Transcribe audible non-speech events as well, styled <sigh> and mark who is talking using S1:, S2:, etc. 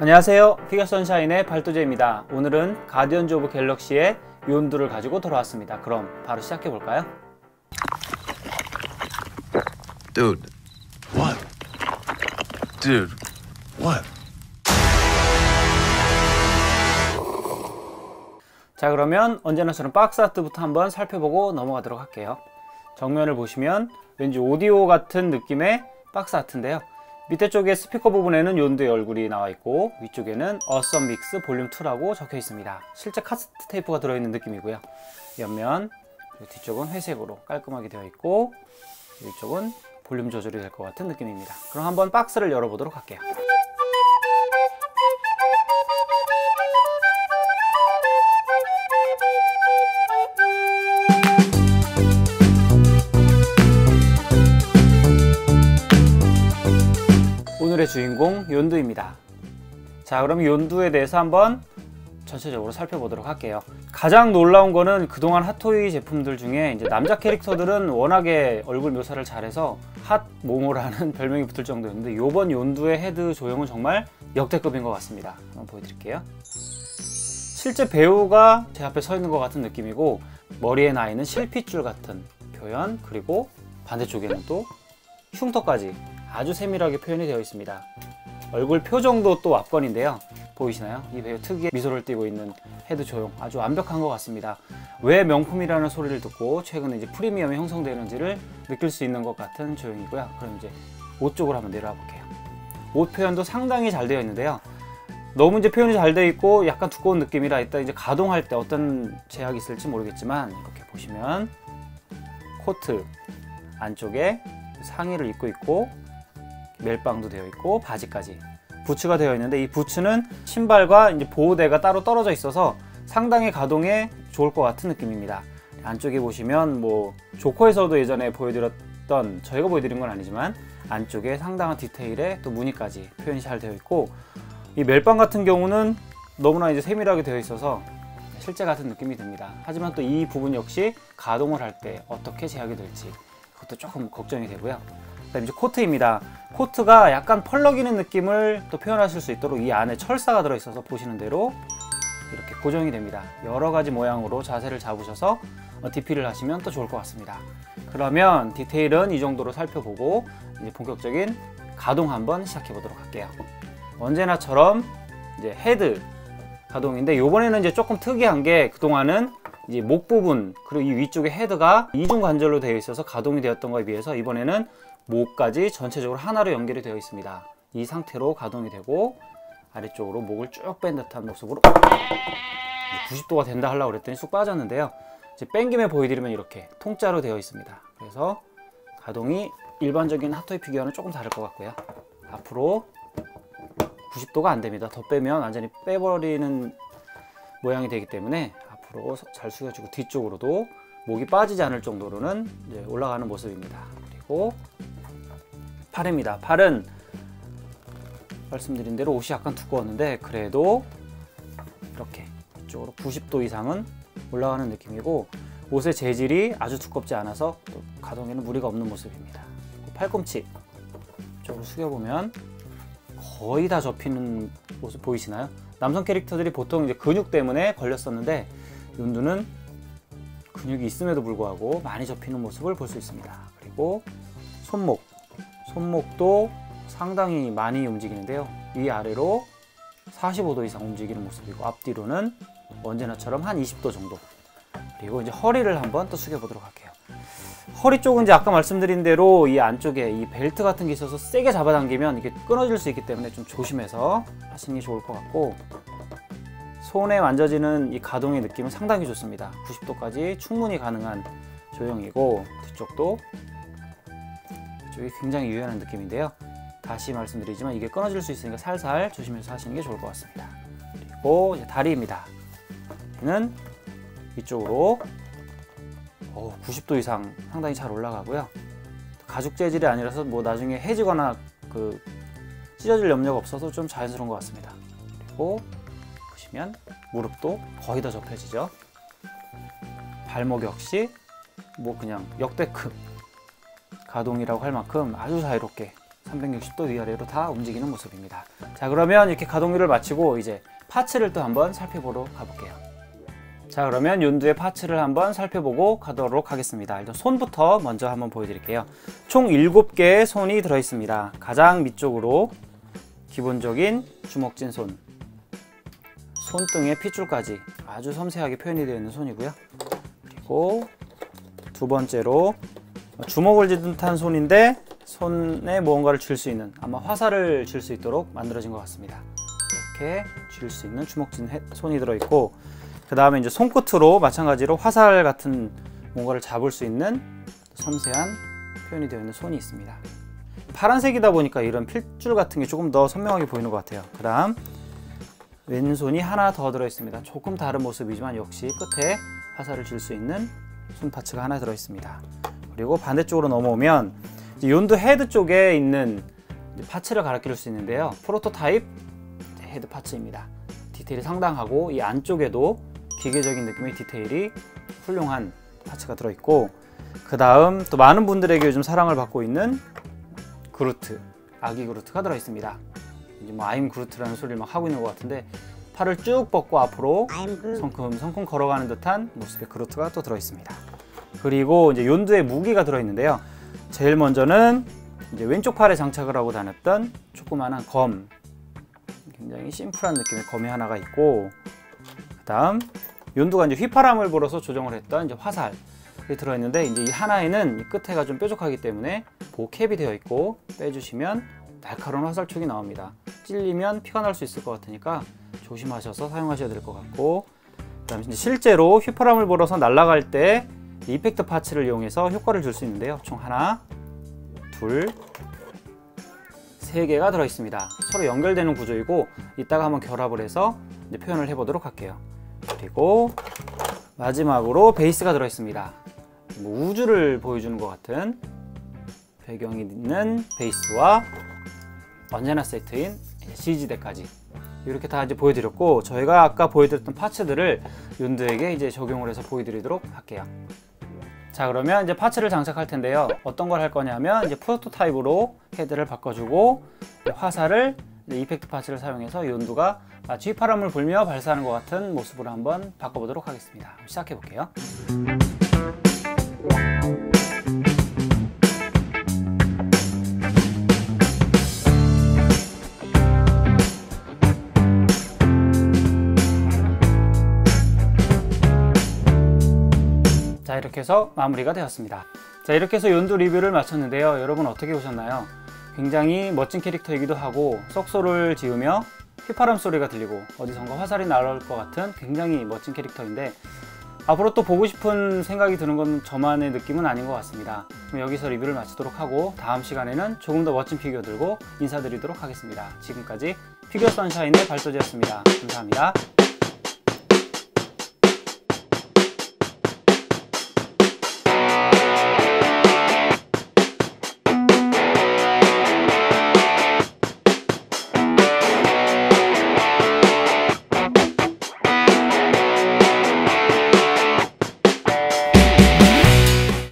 S1: 안녕하세요 피겨 선샤인의 발도제입니다 오늘은 가디언즈 오브 갤럭시의 연두를 가지고 돌아왔습니다 그럼 바로 시작해 볼까요?
S2: Dude. What? Dude. What?
S1: 자 그러면 언제나처럼 박스 아트부터 한번 살펴보고 넘어가도록 할게요 정면을 보시면 왠지 오디오 같은 느낌의 박스 아트인데요 밑에 쪽에 스피커 부분에는 연두의 얼굴이 나와 있고 위쪽에는 어썸 믹스 볼륨 2라고 적혀 있습니다. 실제 카스트 테이프가 들어있는 느낌이고요. 옆면 뒤쪽은 회색으로 깔끔하게 되어 있고 위쪽은 볼륨 조절이 될 것 같은 느낌입니다. 그럼 한번 박스를 열어보도록 할게요 주인공 연두입니다. 자, 그럼 연두에 대해서 한번 전체적으로 살펴보도록 할게요. 가장 놀라운 거는 그동안 핫토이 제품들 중에 이제 남자 캐릭터들은 워낙에 얼굴 묘사를 잘해서 핫 모모라는 <laughs> 별명이 붙을 정도였는데 이번 연두의 헤드 조형은 정말 역대급인 것 같습니다. 한번 보여드릴게요. 실제 배우가 제 앞에 서 있는 것 같은 느낌이고 머리에 나 있는 실핏줄 같은 표현 그리고 반대쪽에는 또 흉터까지 아주 세밀하게 표현이 되어 있습니다. 얼굴 표정도 또 압권인데요. 보이시나요? 이 배우 특유의 미소를 띠고 있는 헤드 조형 아주 완벽한 것 같습니다. 왜 명품이라는 소리를 듣고 최근에 이제 프리미엄이 형성되는지를 느낄 수 있는 것 같은 조형이고요. 그럼 이제 옷 쪽으로 한번 내려와 볼게요. 옷 표현도 상당히 잘 되어 있는데요. 너무 이제 표현이 잘 되어 있고 약간 두꺼운 느낌이라 이따 이제 가동할 때 어떤 제약이 있을지 모르겠지만 이렇게 보시면 코트 안쪽에 상의를 입고 있고 멜빵도 되어 있고 바지까지 부츠가 되어 있는데 이 부츠는 신발과 이제 보호대가 따로 떨어져 있어서 상당히 가동에 좋을 것 같은 느낌입니다. 안쪽에 보시면 뭐 조커에서도 예전에 보여드렸던 저희가 보여드린 건 아니지만 안쪽에 상당한 디테일에 또 무늬까지 표현이 잘 되어 있고 이 멜빵 같은 경우는 너무나 이제 세밀하게 되어 있어서 실제 같은 느낌이 듭니다. 하지만 또 이 부분 역시 가동을 할 때 어떻게 제약이 될지 그것도 조금 걱정이 되고요. 그다음 이제 코트입니다. 코트가 약간 펄럭이는 느낌을 또 표현하실 수 있도록 이 안에 철사가 들어있어서 보시는 대로 이렇게 고정이 됩니다. 여러 가지 모양으로 자세를 잡으셔서 디피를 하시면 또 좋을 것 같습니다. 그러면 디테일은 이 정도로 살펴보고 이제 본격적인 가동 한번 시작해 보도록 할게요. 언제나처럼 이제 헤드 가동인데 이번에는 이제 조금 특이한 게 그동안은 이제 목 부분 그리고 이 위쪽에 헤드가 이중 관절로 되어 있어서 가동이 되었던 것에 비해서 이번에는 목까지 전체적으로 하나로 연결이 되어 있습니다. 이 상태로 가동이 되고 아래쪽으로 목을 쭉 뺀 듯한 모습으로 90도가 된다 하려고 그랬더니 쑥 빠졌는데요. 이제 뺀 김에 보여드리면 이렇게 통짜로 되어 있습니다. 그래서 가동이 일반적인 핫토이 피규어는 조금 다를 것 같고요. 앞으로 90도가 안 됩니다. 더 빼면 완전히 빼버리는 모양이 되기 때문에 앞으로 잘 숙여주고 뒤쪽으로도 목이 빠지지 않을 정도로는 올라가는 모습입니다. 그리고 팔입니다. 팔은 말씀드린 대로 옷이 약간 두꺼웠는데 그래도 이렇게 이쪽으로 90도 이상은 올라가는 느낌이고 옷의 재질이 아주 두껍지 않아서 가동에는 무리가 없는 모습입니다. 팔꿈치 이쪽으로 숙여보면 거의 다 접히는 모습 보이시나요? 남성 캐릭터들이 보통 이제 근육 때문에 걸렸었는데 윤두는 근육이 있음에도 불구하고 많이 접히는 모습을 볼 수 있습니다. 그리고 손목 손목도 상당히 많이 움직이는데요. 위아래로 45도 이상 움직이는 모습이고 앞뒤로는 언제나처럼 한 20도 정도 그리고 이제 허리를 한번 또 숙여 보도록 할게요. 허리 쪽은 이제 아까 말씀드린 대로 이 안쪽에 이 벨트 같은 게 있어서 세게 잡아당기면 이게 끊어질 수 있기 때문에 좀 조심해서 하시는 게 좋을 것 같고 손에 만져지는 이 가동의 느낌은 상당히 좋습니다. 90도까지 충분히 가능한 조형이고 뒤쪽도 이쪽이 굉장히 유연한 느낌인데요. 다시 말씀드리지만 이게 끊어질 수 있으니까 살살 조심해서 하시는 게 좋을 것 같습니다. 그리고 다리입니다. 는 이쪽으로 90도 이상 상당히 잘 올라가고요. 가죽 재질이 아니라서 뭐 나중에 해지거나 그 찢어질 염려가 없어서 좀 자연스러운 것 같습니다. 그리고 보시면 무릎도 거의 다 접혀지죠. 발목 역시 뭐 그냥 역대급 가동이라고 할 만큼 아주 자유롭게 360도 위아래로 다 움직이는 모습입니다. 자 그러면 이렇게 가동률을 마치고 이제 파츠를 또 한번 살펴보러 가볼게요. 자 그러면 연두의 파츠를 한번 살펴보고 가도록 하겠습니다. 일단 손부터 먼저 한번 보여드릴게요. 총 7개의 손이 들어있습니다. 가장 밑쪽으로 기본적인 주먹진 손, 손등의 핏줄까지 아주 섬세하게 표현이 되어 있는 손이고요. 그리고 두 번째로 주먹을 쥐는 듯한 손인데 손에 무언가를 쥘 수 있는 아마 화살을 쥘 수 있도록 만들어진 것 같습니다. 이렇게 쥘 수 있는 주먹진 해- 손이 들어있고 그 다음에 이제 손끝으로 마찬가지로 화살 같은 뭔가를 잡을 수 있는 섬세한 표현이 되어 있는 손이 있습니다. 파란색이다 보니까 이런 필줄 같은 게 조금 더 선명하게 보이는 것 같아요. 그 다음 왼손이 하나 더 들어있습니다. 조금 다른 모습이지만 역시 끝에 화살을 줄 수 있는 손 파츠가 하나 들어있습니다. 그리고 반대쪽으로 넘어오면 연두 헤드 쪽에 있는 파츠를 가리킬 수 있는데요. 프로토타입 헤드 파츠입니다. 디테일이 상당하고 이 안쪽에도 기계적인 느낌의 디테일이 훌륭한 파츠가 들어있고 그 다음 또 많은 분들에게 요즘 사랑을 받고 있는 그루트 아기 그루트가 들어있습니다. 이제 뭐 아임 그루트라는 소리를 막 하고 있는 것 같은데 팔을 쭉 뻗고 앞으로 성큼 성큼 걸어가는 듯한 모습의 그루트가 또 들어있습니다. 그리고 이제 연두에 무기가 들어있는데요. 제일 먼저는 이제 왼쪽 팔에 장착을 하고 다녔던 조그마한 검, 굉장히 심플한 느낌의 검이 하나가 있고, 그 다음 연두가 이제 휘파람을 불어서 조정을 했던 이제 화살이 들어있는데 이제 이 하나에는 이 끝에가 좀 뾰족하기 때문에 보캡이 되어 있고 빼주시면 날카로운 화살촉이 나옵니다. 찔리면 피가 날 수 있을 것 같으니까 조심하셔서 사용하셔야 될 것 같고 그다음에 실제로 휘파람을 불어서 날아갈 때 이펙트 파츠를 이용해서 효과를 줄 수 있는데요. 총 하나, 둘, 세 개가 들어 있습니다. 서로 연결되는 구조이고 이따가 한번 결합을 해서 표현을 해보도록 할게요. 그리고 마지막으로 베이스가 들어 있습니다. 뭐 우주를 보여주는 것 같은 배경이 있는 베이스와 언제나 세트인 CG대까지 이렇게 다 이제 보여드렸고 저희가 아까 보여드렸던 파츠들을 윤두에게 이제 적용을 해서 보여드리도록 할게요. 자 그러면 이제 파츠를 장착할 텐데요. 어떤 걸 할 거냐면 이제 프로토타입으로 헤드를 바꿔주고 화살을 이펙트 파츠를 사용해서 윤두가 마치 휘파람을 불며 발사하는 것 같은 모습으로 한번 바꿔보도록 하겠습니다. 시작해 볼게요. 자 이렇게 해서 마무리가 되었습니다. 자 이렇게 해서 연두 리뷰를 마쳤는데요. 여러분 어떻게 보셨나요? 굉장히 멋진 캐릭터이기도 하고 썩소를 지으며 휘파람 소리가 들리고 어디선가 화살이 날아올 것 같은 굉장히 멋진 캐릭터인데 앞으로 또 보고 싶은 생각이 드는 건 저만의 느낌은 아닌 것 같습니다. 그럼 여기서 리뷰를 마치도록 하고 다음 시간에는 조금 더 멋진 피규어 들고 인사드리도록 하겠습니다. 지금까지 피규어 선샤인의 발도지였습니다. 감사합니다